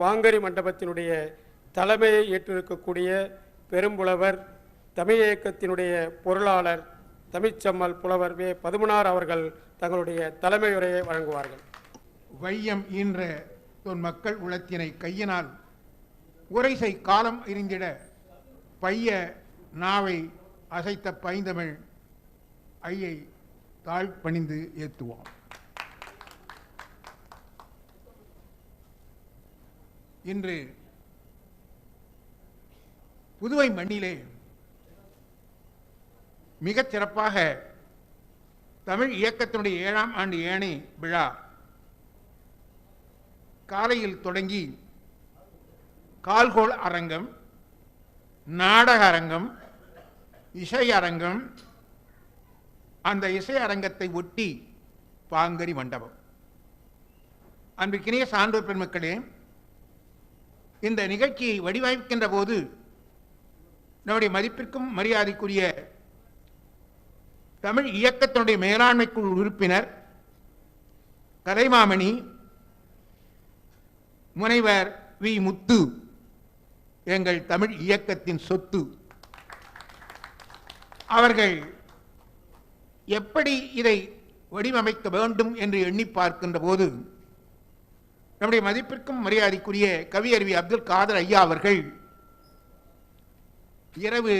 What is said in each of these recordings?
பாங்கரி மண்டபத்தினுடைய தலைமையை ஏற்றிருக்கக்கூடிய பெரும்புலவர் தமிழ் இயக்கத்தினுடைய பொருளாளர் தமிழ்ச்சம்மல் புலவர் வே. பதுமனார் அவர்கள் தங்களுடைய தலைமை உரையை வழங்குவார்கள். வையம் ஈன்ற தொன் மக்கள் உளத்தினை கையினால் உரைசை காலம் இருந்திட பைய நாவை அசைத்த பைந்தமிழ் ஐயை தாழ் பணிந்து ஏற்றுவான் இன்று புதுவை மண்ணிலே மிகச் சிறப்பாக தமிழ் இயக்கத்தினுடைய ஏழாம் ஆண்டு ஏனை விழா காலையில் தொடங்கி கால்கோள் அரங்கம் நாடக அரங்கம் இசை அரங்கம் அந்த இசை அரங்கத்தை ஒட்டி பாங்கரி மண்டபம். அன்பிற்கினிய சான்றோர் பெருமக்களே இந்த நிகழ்ச்சியை வடிவமைக்கின்ற போது நம்முடைய மதிப்பிற்கும் மரியாதைக்குரிய தமிழ் இயக்கத்தினுடைய மேலாண்மை குழு உறுப்பினர் கலைமாமணி முனைவர் வி. முத்து எங்கள் தமிழ் இயக்கத்தின் சொத்து. அவர்கள் எப்படி இதை வடிவமைக்க வேண்டும் என்று எண்ணி பார்க்கின்ற போது நம்முடைய மதிப்பிற்கும் மரியாதைக்குரிய கவி அறிவி அப்துல் காதர் ஐயா அவர்கள் இரவு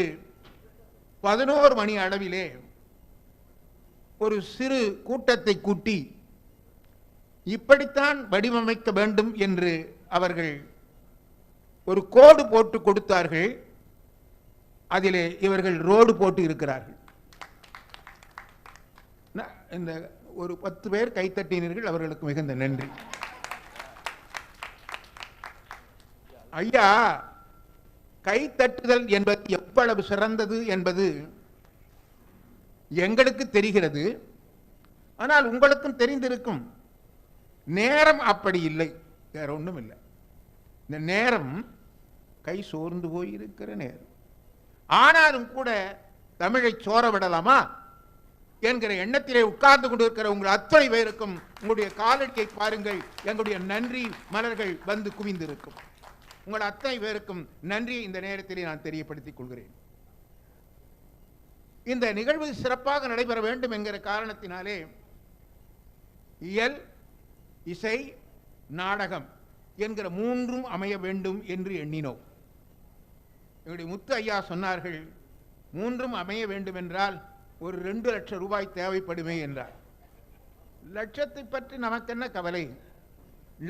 பதினோரு மணி அளவிலே ஒரு சிறு கூட்டத்தை கூட்டி இப்படித்தான் வடிவமைக்க வேண்டும் என்று அவர்கள் ஒரு கோடு போட்டு கொடுத்தார்கள். அதிலே இவர்கள் ரோடு போட்டு இருக்கிறார்கள். இந்த ஒரு பத்து பேர் கைத்தட்டினீர்கள். அவர்களுக்கு மிகுந்த நன்றி. ஐயா கைத்தட்டுதல் என்பது எவ்வளவு சிறந்தது என்பது எங்களுக்கு தெரிகிறது. ஆனால் உங்களுக்கும் தெரிந்திருக்கும். நேரம் அப்படி இல்லை. வேற ஒன்றும் இல்லை. இந்த நேரம் கை சோர்ந்து போயிருக்கிற நேரம். ஆனாலும் கூட தமிழை சோர விடலாமா என்கிற எண்ணத்திலே உட்கார்ந்து கொண்டிருக்கிற உங்கள் அத்தனை பேருக்கும் உங்களுடைய காலடியை பாருங்கள். எங்களுடைய நன்றி மலர்கள் வந்து குவிந்திருக்கும். உங்கள் அத்தனை பேருக்கும் நன்றியை இந்த நேரத்திலே நான் தெரியப்படுத்திக் கொள்கிறேன். இந்த நிகழ்வு சிறப்பாக நடைபெற வேண்டும் என்கிற காரணத்தினாலே இயல் இசை நாடகம் என்கிற மூன்றும் அமைய வேண்டும் என்று எண்ணினோம். எங்களுடைய முத்து ஐயா சொன்னார்கள் மூன்றும் அமைய வேண்டும் என்றால் ஒரு ரெண்டு லட்சம் ரூபாய் தேவைப்படுமே என்றார். லட்சத்தை பற்றி நமக்கென்ன கவலை?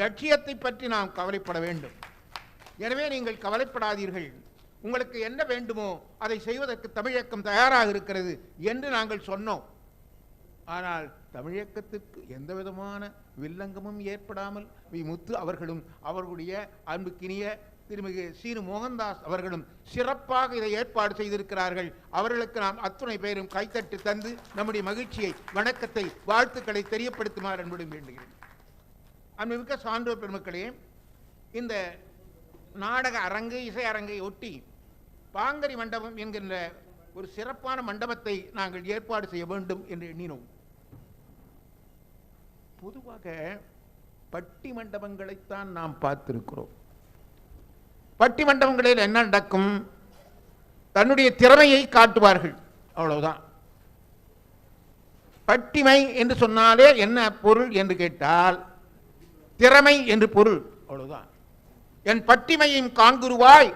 லட்சியத்தை பற்றி நாம் கவலைப்பட வேண்டும். எனவே நீங்கள் கவலைப்படாதீர்கள். உங்களுக்கு என்ன வேண்டுமோ அதை செய்வதற்கு தமிழக்கம் தயாராக இருக்கிறது என்று நாங்கள் சொன்னோம். ஆனால் தமிழக்கத்திற்கு எந்த விதமான வில்லங்கமும் ஏற்படாமல் வி. முத்து அவர்களும் அவர்களுடைய அன்புக்கினிய திருமிகு சீனு மோகன்தாஸ் அவர்களும் சிறப்பாக இதை ஏற்பாடு செய்திருக்கிறார்கள். அவர்களுக்கு நாம் அத்துணை பேரும் கைத்தட்டு தந்து நம்முடைய மகிழ்ச்சியை வணக்கத்தை வாழ்த்துக்களை தெரியப்படுத்துமாறு அன்புடன் வேண்டுகிறேன். அன்புமிக்க சான்றோர் பெருமக்களே இந்த நாடக அரங்கு இசை அரங்கை ஒட்டி பாங்கரி மண்டபம் என்கின்ற ஒரு சிறப்பான மண்டபத்தை நாங்கள் ஏற்பாடு செய்ய வேண்டும் என்று எண்ணினோம். பொதுவாக பட்டி மண்டபங்களைத்தான் நாம் பார்த்திருக்கிறோம். பட்டி மண்டபங்களில் என்ன நடக்கும்? தன்னுடைய திறமையை காட்டுவார்கள். அவ்வளவுதான். பட்டிமை என்று சொன்னாலே என்ன பொருள் என்று கேட்டால் திறமை என்று பொருள். அவ்வளவுதான். என் பட்டிமையும் காண்குருவாய்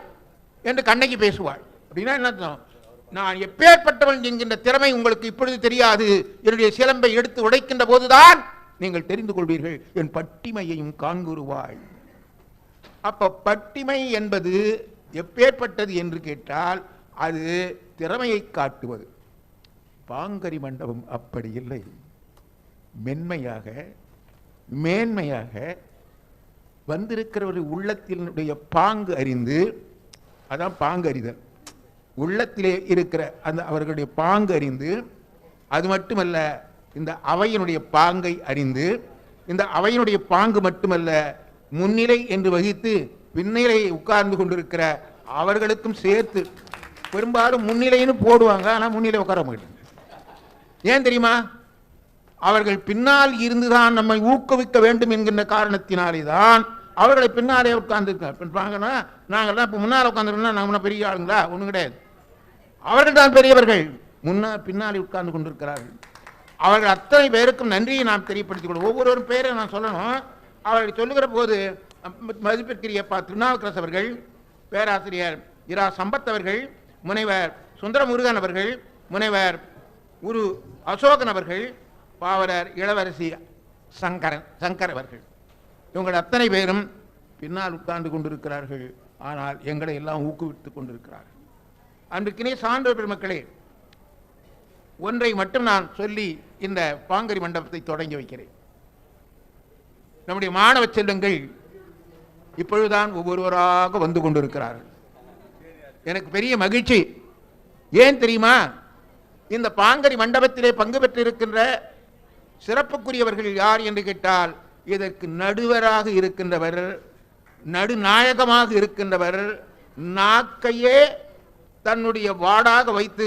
என்று கண்ணகி பேசுவாள். அப்படின்னா என்ன அர்த்தம்? நான் எப்பேற்பட்டவன் என்கின்ற திறமை உங்களுக்கு இப்பொழுது தெரியாது. என்னுடைய சிலம்பை எடுத்து உடைக்கின்ற போதுதான் நீங்கள் தெரிந்து கொள்வீர்கள். என் பட்டிமையையும் காண்குருவாய். அப்ப பட்டிமை என்பது எப்பேற்பட்டது என்று கேட்டால் அது திறமையை காட்டுவது. பாங்கரி மண்டபம் அப்படி இல்லை. மென்மையாக மேன்மையாக வந்திருக்கிறவர் உள்ளத்தினுடைய பாங்கு அறிந்து அதான் பாங்கு அறிதல். உள்ளத்திலே இருக்கிற அந்த அவர்களுடைய பாங்கு அறிந்து அது மட்டுமல்ல இந்த அவையினுடைய பாங்கை அறிந்து இந்த அவையினுடைய பாங்கு மட்டுமல்ல முன்னிலை என்று வகித்து பின்னிலையை உட்கார்ந்து கொண்டிருக்கிற அவர்களுக்கும் சேர்த்து பெரும்பாலும் முன்னிலைன்னு போடுவாங்க ஆனால் முன்னிலை உட்கார மாட்டாங்க. ஏன் தெரியுமா? அவர்கள் பின்னால் இருந்துதான் நம்மை ஊக்குவிக்க வேண்டும் என்கின்ற காரணத்தினாலே தான் அவர்களை பின்னாலே உட்கார்ந்துருக்காங்கன்னா நாங்கள்லாம் இப்போ முன்னால் உட்காந்துருக்கோம்னா நாங்கள் பெரிய ஆளுங்களா? ஒன்றும் கிடையாது. அவர்கள் தான் பெரியவர்கள். முன்னா பின்னாலே உட்கார்ந்து கொண்டிருக்கிறார்கள். அவர்கள் அத்தனை பேருக்கும் நன்றியை நாம் தெரியப்படுத்திக் கொள்வோம். ஒவ்வொரு பேரை நான் சொல்லணும். அவர்கள் சொல்லுகிற போது ம- மதிப்பிற்குரிய பா திருநாவுக்கரசு அவர்கள் பேராசிரியர் இரா சம்பத் அவர்கள் முனைவர் சுந்தரமுருகன் அவர்கள் முனைவர் குரு அசோகன் அவர்கள் பாவலர் இளவரசி சங்கரன் சங்கர் அவர்கள். இவங்கள் அத்தனை பேரும் பின்னால் உட்கார்ந்து கொண்டிருக்கிறார்கள். ஆனால் எங்களை எல்லாம் ஊக்குவித்துக் கொண்டிருக்கிறார்கள். அன்றைக்கினே சான்றோர் பெருமக்களே ஒன்றை மட்டும் நான் சொல்லி இந்த பாங்கரி மண்டபத்தை தொடங்கி வைக்கிறேன். நம்முடைய மாணவ செல்வங்கள் இப்பொழுதுதான் ஒவ்வொருவராக வந்து கொண்டிருக்கிறார்கள். எனக்கு பெரிய மகிழ்ச்சி. ஏன் தெரியுமா? இந்த பாங்கரி மண்டபத்திலே பங்கு பெற்றிருக்கின்ற சிறப்புக்குரியவர்கள் யார் என்று கேட்டால் இதற்கு நடுவராக இருக்கின்றவர் நடுநாயகமாக இருக்கின்றவர் நாக்கையே தன்னுடைய வாடாக வைத்து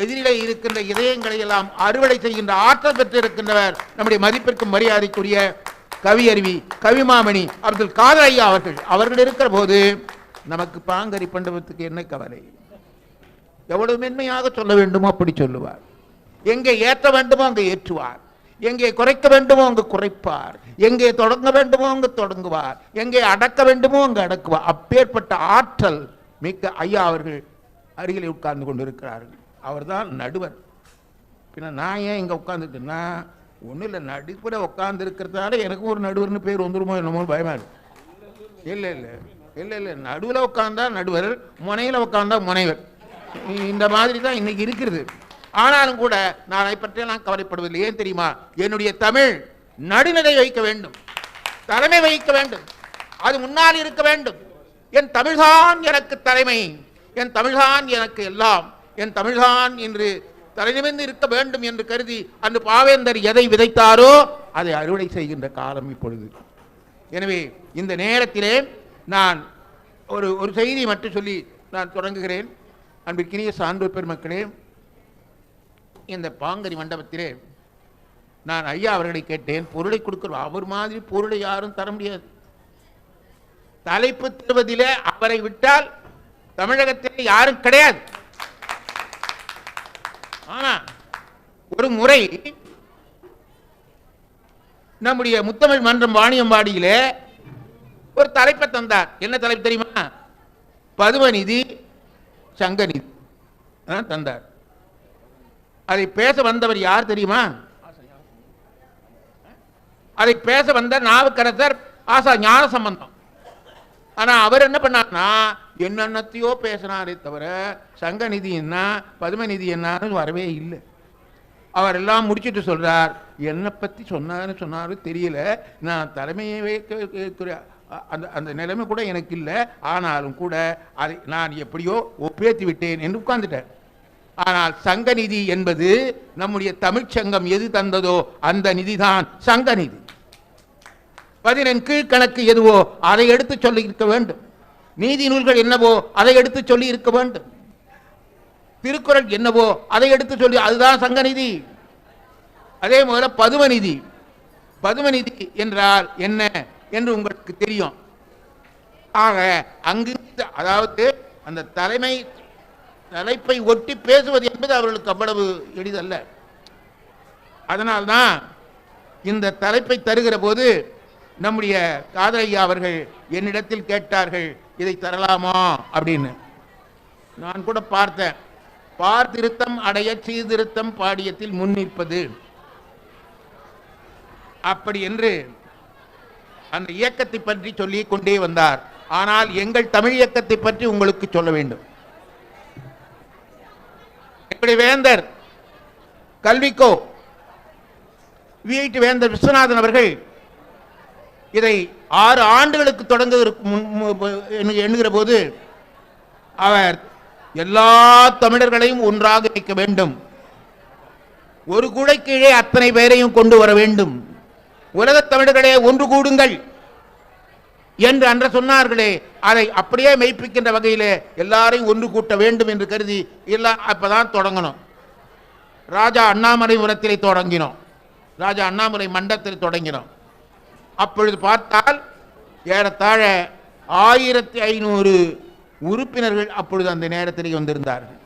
எதிரிலே இருக்கின்ற இதயங்களை எல்லாம் அறுவடை செய்கின்ற ஆற்றல் பெற்றிருக்கின்றவர். நம்முடைய மதிப்பிற்கும் மரியாதைக்குரிய கவியருவி கவிமாமணி அப்துல் காதர் ஐயா அவர்கள். அவர்கள் இருக்கிற போது நமக்கு பாங்கரி பண்டவத்துக்கு என்ன கவலை? எவ்வளவு மென்மையாக சொல்ல வேண்டுமோ அப்படி சொல்லுவார். எங்கே ஏற்ற வேண்டுமோ அங்கே ஏற்றுவார். எங்கே குறைக்க வேண்டுமோ அங்கு குறைப்பார். எங்கே தொடங்க வேண்டுமோ அங்கு தொடங்குவார். எங்கே அடக்க வேண்டுமோ அங்கு அடக்குவார். அப்பேற்பட்ட ஆற்றல் மிக்க ஐயா அவர்கள் அருகிலே உட்கார்ந்து கொண்டிருக்கிறார்கள். அவர்தான் நடுவர். பின்ன நான் ஏன் இங்கே உட்காந்துருக்கேன்னா ஒன்றும் இல்லை நடுப்புற உட்கார்ந்து இருக்கிறதால எனக்கும் ஒரு நடுவர்னு பேர் வந்துருமோ என்னமோ பயமா இருக்கு. இல்லை இல்லை இல்லை இல்லை நடுவில் உட்காந்தா நடுவர் முனையில் உட்காந்தா முனைவர். இந்த மாதிரி தான் இன்னைக்கு இருக்கிறது. ஆனாலும் கூட நான் அதை பற்றி கவலைப்படுவதில்லை. ஏன் தெரியுமா? என்னுடைய தமிழ் நடுநிலை வைக்க வேண்டும். தலைமை வகிக்க வேண்டும். அது முன்னால் இருக்க வேண்டும். என் தமிழ்தான் எனக்கு தலைமை. என் தமிழ்தான் எனக்கு எல்லாம். என் தமிழ்தான் என்று தலைநிமிர்ந்து இருக்க வேண்டும் என்று கருதி அன்று பாவேந்தர் எதை விதைத்தாரோ அதை அறுவடை செய்கின்ற காலம் இப்பொழுது. எனவே இந்த நேரத்திலே நான் ஒரு ஒரு செய்தி மட்டும் சொல்லி நான் தொடங்குகிறேன். அன்பிற்கினிய சான்றோர் பெருமக்களே இந்த பாங்கரி மண்டபத்திலே நான் ஐயா அவர்களை கேட்டேன் பொருளை கொடுக்கிறோம். அவர் மாதிரி பொருளை யாரும் தர முடியாது. தலைப்பு தருவதிலே அவரை விட்டால் தமிழகத்தில் யாரும் கிடையாது. ஆனா ஒரு முறை நம்முடைய முத்தமிழ் மன்றம் வாணியம்பாடியிலே ஒரு தலைப்பை தந்தார். என்ன தலைப்பு தெரியுமா? பதுமநிதி சங்கநிதி. தந்தார். அதை பேச வந்தவர் யார் தெரியுமா? அதை பேச வந்த நாவுக்கரசர் ஆசா ஞான சம்பந்தம் ஆனா அவர் என்ன பண்ணார்னா என்னென்னத்தையோ பேசினாரே தவிர சங்கநிதி என்ன பதுமநிதி என்னன்னு வரவே இல்லை. அவர் எல்லாம் முடிச்சுட்டு சொல்றார் என்னை பத்தி சொன்னாருன்னு சொன்னாரு தெரியல. நான் தலைமையை வைக்க அந்த அந்த நிலைமை கூட எனக்கு இல்லை. ஆனாலும் கூட அதை நான் எப்படியோ ஒப்பேற்றி விட்டேன் என்று உட்கார்ந்துட்டேன் ஆனால் சங்க நிதி என்பது நம்முடைய தமிழ்ச்சங்கம் எது தந்ததோ அந்த நிதிதான். சங்க நிதி. பதினெண் கீழ்கணக்கு எதுவோ அதை எடுத்து சொல்லி இருக்க வேண்டும். நீதி நூல்கள் என்னவோ அதை எடுத்து சொல்லி இருக்க வேண்டும். திருக்குறள் என்னவோ அதை எடுத்து சொல்லி அதுதான் சங்கநிதி அதே போல பதுமநிதி பதுமநிதி என்றால் என்ன என்று உங்களுக்கு தெரியும். ஆக அங்கு அதாவது அந்த தலைமை தலைப்பை ஒட்டி பேசுவது என்பது அவர்களுக்கு அவ்வளவு எளிதல்ல. அதனால்தான் இந்த தலைப்பை தருகிற போது நம்முடைய காதலையா அவர்கள் என்னிடத்தில் கேட்டார்கள் இதை தரலாமா? அப்படின்னு. நான் கூட பார்த்தேன். பார்த்திருத்தம் அடைய சீர்திருத்தம் பாடியத்தில் முன்னிற்பது அப்படி என்று அந்த இயக்கத்தை பற்றி சொல்லிக் கொண்டே வந்தார். ஆனால் எங்கள் தமிழ் இயக்கத்தை பற்றி உங்களுக்கு சொல்ல வேண்டும். இப்படி வேந்தர் கல்விக்கோ விஐடி வேந்தர் விஸ்வநாதன் அவர்கள் இதை ஆறு ஆண்டுகளுக்கு தொடங்குவதற்கு எண்ணுகிற போது அவர் எல்லா தமிழர்களையும் ஒன்றாக வைக்க வேண்டும். ஒரு கூடை கீழே அத்தனை பேரையும் கொண்டு வர வேண்டும். உலகத் தமிழர்களே ஒன்று கூடுங்கள். என்று அன்று சொன்னார்களே அதை அப்படியே மெய்ப்பிக்கின்ற வகையிலே எல்லாரையும் ஒன்று கூட்ட வேண்டும் என்று கருதி எல்லாம் அப்போதான் தொடங்கணும். ராஜா அண்ணாமலை உரத்திலே தொடங்கினோம். ராஜா அண்ணாமலை மண்டத்தில் தொடங்கினோம். அப்பொழுது பார்த்தால் ஏறத்தாழ ஆயிரத்தி ஐநூறு உறுப்பினர்கள் அப்பொழுது அந்த நேரத்திலே வந்திருந்தார்கள்.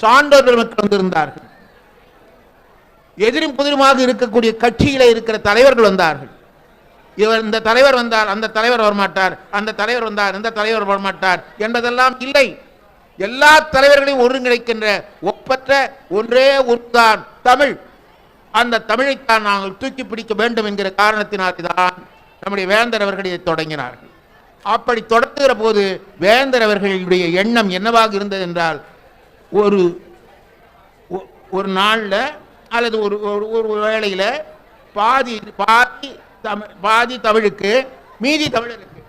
சான்றோர்கள் மக்கள் வந்திருந்தார்கள். எதிரும் புதிருமாக இருக்கக்கூடிய கட்சியில் இருக்கிற தலைவர்கள் வந்தார்கள். இவர் இந்த தலைவர் வந்தார் அந்த தலைவர் வரமாட்டார் அந்த தலைவர் வந்தார் இந்த தலைவர் வரமாட்டார் என்பதெல்லாம் இல்லை. எல்லா தலைவர்களையும் ஒருங்கிணைக்கின்ற ஒப்பற்ற ஒன்றே ஒன்றுதான் தமிழ். அந்த தமிழைத்தான் நாங்கள் தூக்கி பிடிக்க வேண்டும் என்கிற காரணத்தினால்தான் நம்முடைய வேந்தர் அவர்கள் இதை தொடங்கினார்கள். அப்படி தொடங்குகிற போது வேந்தர் அவர்களுடைய எண்ணம் என்னவாக இருந்தது என்றால் ஒரு ஒ- ஒரு நாளில் அல்லது ஒரு ஒரு ஒரு வேளையில் பாதி பாதி தமிழ் பாதி தமிழுக்கு மீதி தமிழருக்கு.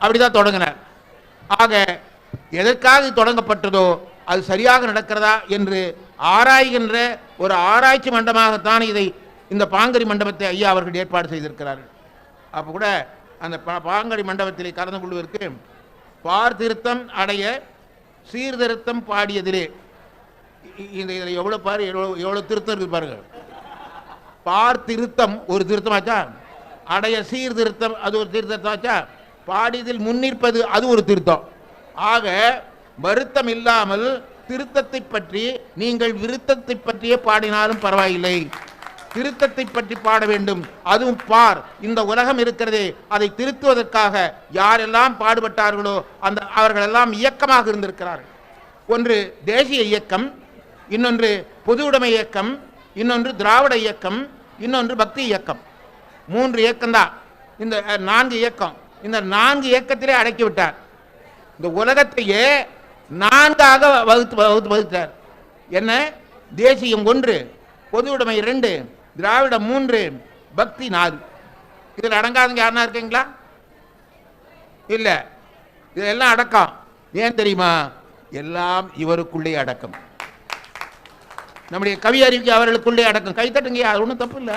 அப்படிதான் தொடங்கினார். ஆக எதற்காக தொடங்கப்பட்டதோ அது சரியாக நடக்கிறதா என்று ஆராய்கின்ற ஒரு ஆராய்ச்சி மண்டபமாகத்தான் இதை இந்த பாங்கரி மண்டபத்தை ஐயா அவர்கள் ஏற்பாடு செய்திருக்கிறார்கள். அப்போ கூட அந்த பா- பாங்கரி மண்டபத்தில் கலந்து கொள்வதற்கு பார்த்திருத்தம் அடைய சீர்திருத்தம் பாடியதிலே இந்த இதில் எவ்வளோ பாரு எவ்வளோ எவ்வளோ திருத்தம் இருக்குது பாருங்கள் பார்த்திருத்தம் ஒரு திருத்தமாச்சா? அடைய சீர்திருத்தம் அது ஒரு திருத்தமாச்சா பாடியதில் முன்னிற்பது அது ஒரு திருத்தம். ஆக வருத்தம் இல்லாமல் திருத்தத்தை பற்றி நீங்கள் விருத்தத்தை பற்றியே பாடினாலும் பரவாயில்லை. திருத்தத்தை பற்றி பாட வேண்டும். அதுவும் பார். இந்த உலகம் இருக்கிறதே. அதை திருத்துவதற்காக யாரெல்லாம் பாடுபட்டார்களோ அந்த அவர்களெல்லாம் இயக்கமாக இருந்திருக்கிறார்கள். ஒன்று தேசிய இயக்கம் இன்னொன்று பொது உடைமை இயக்கம் இன்னொன்று திராவிட இயக்கம் இன்னொன்று பக்தி இயக்கம். மூன்று இயக்கம்தான். இந்த நான்கு இயக்கம். இந்த நான்கு இயக்கத்திலே அடக்கி விட்டார் இந்த உலகத்தையே நான்காக வகுத்து வகுத்து வகுத்தார் என்ன? தேசியம் ஒன்று பொது உடைமை ரெண்டு திராவிடம் மூன்று பக்தி நாலு. இதில் அடங்காதங்க யாருனா இருக்கீங்களா? இல்லை. இதெல்லாம் அடக்கம். ஏன் தெரியுமா? எல்லாம் இவருக்குள்ளே அடக்கம். நம்முடைய கவி அறிவிக்கு அவர்களுக்குள்ளே அடக்கம். கைத்தட்டுங்க அது ஒன்றும் தப்பு இல்லை.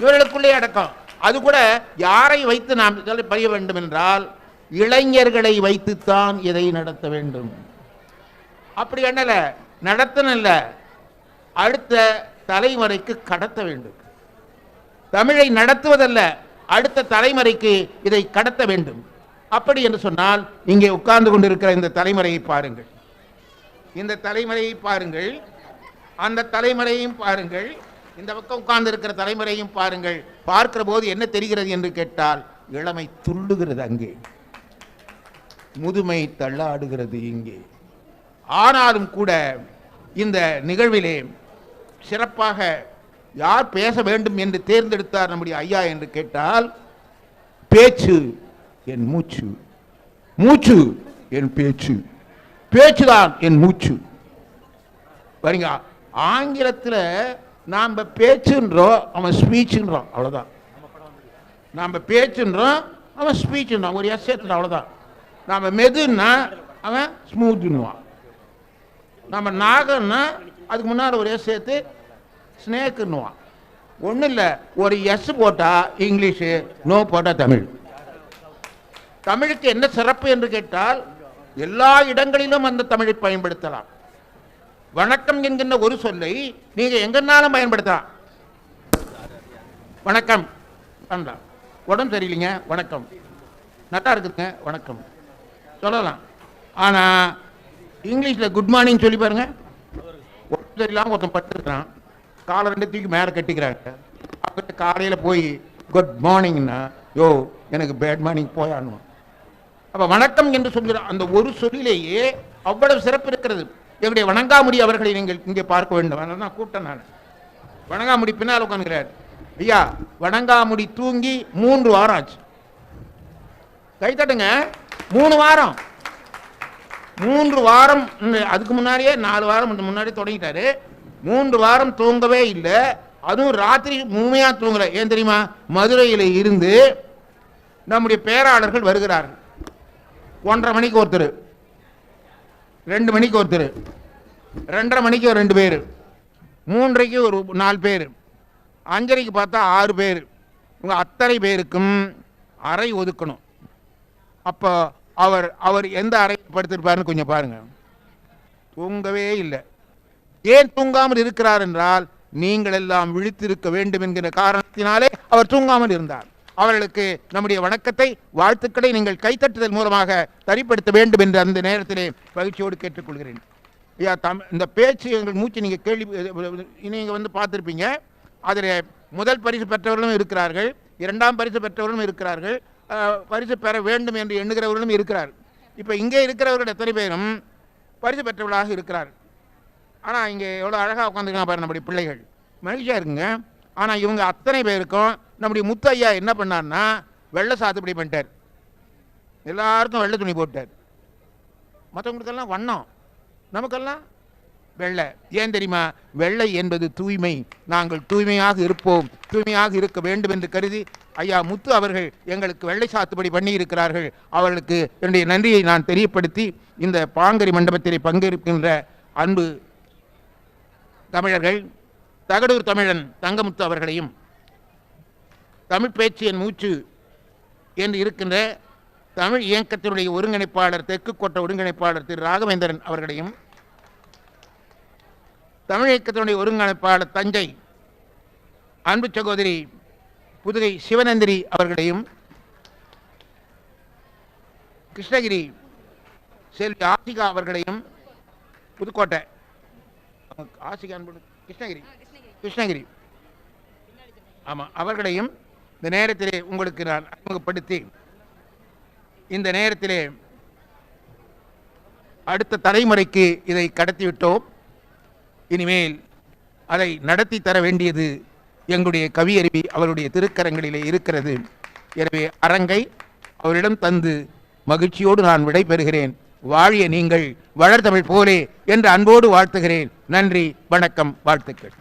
இவர்களுக்குள்ளே அடக்கம். அது கூட யாரை வைத்து நாம் பதிய வேண்டும் என்றால் இளைஞர்களை வைத்துத்தான் இதை நடத்த வேண்டும். அப்படி என்னல நடத்தனல்ல. அடுத்த தலைமுறைக்கு கடத்த வேண்டும். தமிழை நடத்துவதல்ல அடுத்த தலைமுறைக்கு இதை கடத்த வேண்டும். அப்படி என்று சொன்னால் இங்கே உட்கார்ந்து கொண்டிருக்கிற இந்த தலைமுறையை பாருங்கள். இந்த தலைமுறையை பாருங்கள். அந்த தலைமுறையையும் பாருங்கள். இந்த பக்கம் உட்கார்ந்து இருக்கிற தலைமுறையும் பாருங்கள். பார்க்கிற போது என்ன தெரிகிறது என்று கேட்டால் இளமை துள்ளுகிறது அங்கே. முதுமை தள்ளாடுகிறது இங்கே. ஆனாலும் கூட இந்த நிகழ்விலே சிறப்பாக யார் பேச வேண்டும் என்று தேர்ந்தெடுத்தார் நம்முடைய ஐயா என்று கேட்டால் பேச்சு என் மூச்சு. மூச்சு என் பேச்சு. பேச்சுதான் என் மூச்சு. வரீங்க ஆங்கிலத்தில் நாம் பேச்சுன்றோம் அவன் ஸ்பீச்சுன்றோம் அவ்வளோதான் நாம் பேச்சுன்றோம் அவன் ஸ்பீச்சுன்றான் ஒரு எஸ் சேர்த்துட்டான் அவ்வளோதான் நாம் மெதுன்னா அவன் ஸ்மூத்துன்னுவான் நம்ம நாகன்னா அதுக்கு முன்னாடி ஒரு எஸ் சேர்த்து ஸ்னேக்குன்னுவான் ஒன்றும் இல்லை ஒரு எஸ் போட்டால் இங்கிலீஷு நோ போட்டால் தமிழ். தமிழுக்கு என்ன சிறப்பு என்று கேட்டால் எல்லா இடங்களிலும் அந்த தமிழை பயன்படுத்தலாம். வணக்கம் என்கின்ற ஒரு சொல்லை நீங்கள் எங்கன்னாலும் பயன்படுத்தலாம். வணக்கம். பண்ணலாம் உடம்பு சரியில்லைங்க. வணக்கம். நல்லா இருக்குதுங்க. வணக்கம். சொல்லலாம். ஆனால் இங்கிலீஷில் குட் மார்னிங் சொல்லி பாருங்க. ஒருத்தர் சரியில்லாம ஒருத்தன் பட்டுருக்கிறான் காலை ரெண்டு தூக்கி மேலே கட்டிக்கிறாங்க. அவர்கிட்ட காலையில் போய் குட் மார்னிங்னா யோ எனக்கு பேட் மார்னிங் போயாடணும் அப்போ வணக்கம் என்று சொல்கிற அந்த ஒரு சொல்லிலேயே அவ்வளவு சிறப்பு இருக்கிறது. எங்களுடைய வணங்காமுடி அவர்களை நீங்கள் இங்கே பார்க்க வேண்டும். அதனால தான் கூட்டம் நான். வணங்காமுடி பின்னால் உட்காந்துக்கிறார் ஐயா வணங்காமுடி தூங்கி மூன்று வாரம் ஆச்சு. கைத்தட்டுங்க மூணு வாரம். மூன்று வாரம் அதுக்கு முன்னாடியே நாலு வாரம் முன்னாடி தொடங்கிட்டாரு. மூன்று வாரம் தூங்கவே இல்லை. அதுவும் ராத்திரி முழுமையாக தூங்கலை. ஏன் தெரியுமா? மதுரையில் இருந்து நம்முடைய பேராளர்கள் வருகிறார்கள். ஒன்றரை மணிக்கு ஒருத்தர். ரெண்டு மணிக்கு ஒருத்தர். ரெண்டரை மணிக்கு ஒரு ரெண்டு பேர். மூன்றரைக்கு ஒரு நாலு பேர். அஞ்சரைக்கு பார்த்தா ஆறு பேர். உங்கள் அத்தனை பேருக்கும் அறை ஒதுக்கணும். அப்போ அவர் அவர் எந்த அறை படுத்திருப்பாருன்னு கொஞ்சம் பாருங்க. தூங்கவே இல்லை. ஏன் தூங்காமல் இருக்கிறார் என்றால் நீங்கள் எல்லாம் விழித்திருக்க வேண்டும் என்கிற காரணத்தினாலே அவர் தூங்காமல் இருந்தார். அவர்களுக்கு நம்முடைய வணக்கத்தை வாழ்த்துக்களை நீங்கள் கைத்தட்டுதல் மூலமாக தரிப்படுத்த வேண்டும் என்று அந்த நேரத்திலே மகிழ்ச்சியோடு கேட்டுக்கொள்கிறேன். ஐயா தம் இந்த பேச்சு எங்கள் மூச்சு நீங்கள் கேள்வி நீங்கள் வந்து பார்த்துருப்பீங்க. அதில் முதல் பரிசு பெற்றவர்களும் இருக்கிறார்கள் இரண்டாம் பரிசு பெற்றவர்களும் இருக்கிறார்கள் பரிசு பெற வேண்டும் என்று எண்ணுகிறவர்களும் இருக்கிறார். இப்போ இங்கே இருக்கிறவர்கள் எத்தனை பேரும் பரிசு பெற்றவர்களாக இருக்கிறார்? ஆனால் இங்கே எவ்வளோ அழகாக உட்காந்துருக்காங்க பாரு நம்முடைய பிள்ளைகள். மகிழ்ச்சியாக இருக்குங்க. ஆனால் இவங்க அத்தனை பேருக்கும் நம்முடைய முத்து ஐயா என்ன பண்ணார்னா வெள்ளை சாத்துப்படி பண்ணிட்டார். எல்லாருக்கும் வெள்ளை துணி போட்டார். மற்றவங்களுக்கெல்லாம் வண்ணம். நமக்கெல்லாம் வெள்ளை. ஏன் தெரியுமா? வெள்ளை என்பது தூய்மை. நாங்கள் தூய்மையாக இருப்போம். தூய்மையாக இருக்க வேண்டும் என்று கருதி ஐயா முத்து அவர்கள் எங்களுக்கு வெள்ளை சாத்துப்படி பண்ணி இருக்கிறார்கள் அவர்களுக்கு என்னுடைய நன்றியை நான் தெரியப்படுத்தி இந்த பாங்கரி மண்டபத்திலே பங்கேற்கின்ற அன்பு தமிழர்கள் தகடூர் தமிழன் தங்கமுத்து அவர்களையும் தமிழ் பேச்சு என் மூச்சு என்று இருக்கின்ற தமிழ் இயக்கத்தினுடைய ஒருங்கிணைப்பாளர் தெற்கு கோட்ட ஒருங்கிணைப்பாளர் திரு ராகவேந்திரன் அவர்களையும் தமிழ் இயக்கத்தினுடைய ஒருங்கிணைப்பாளர் தஞ்சை அன்பு சகோதரி புதுகை சிவநந்திரி அவர்களையும் கிருஷ்ணகிரி செல்வி ஆசிகா அவர்களையும் புதுக்கோட்டை ஆசிகா அன்பு கிருஷ்ணகிரி கிருஷ்ணகிரி. ஆமாம் அவர்களையும் இந்த நேரத்திலே உங்களுக்கு நான் அறிமுகப்படுத்தி இந்த நேரத்திலே அடுத்த தலைமுறைக்கு இதை கடத்திவிட்டோம். இனிமேல் அதை நடத்தி தர வேண்டியது எங்களுடைய கவியருவி அவருடைய திருக்கரங்களிலே இருக்கிறது. எனவே அரங்கை அவரிடம் தந்து மகிழ்ச்சியோடு நான் விடைபெறுகிறேன். வாழிய நீங்கள் வளர்தமிழ் போலே என்று அன்போடு வாழ்த்துகிறேன். நன்றி வணக்கம் வாழ்த்துக்கள்.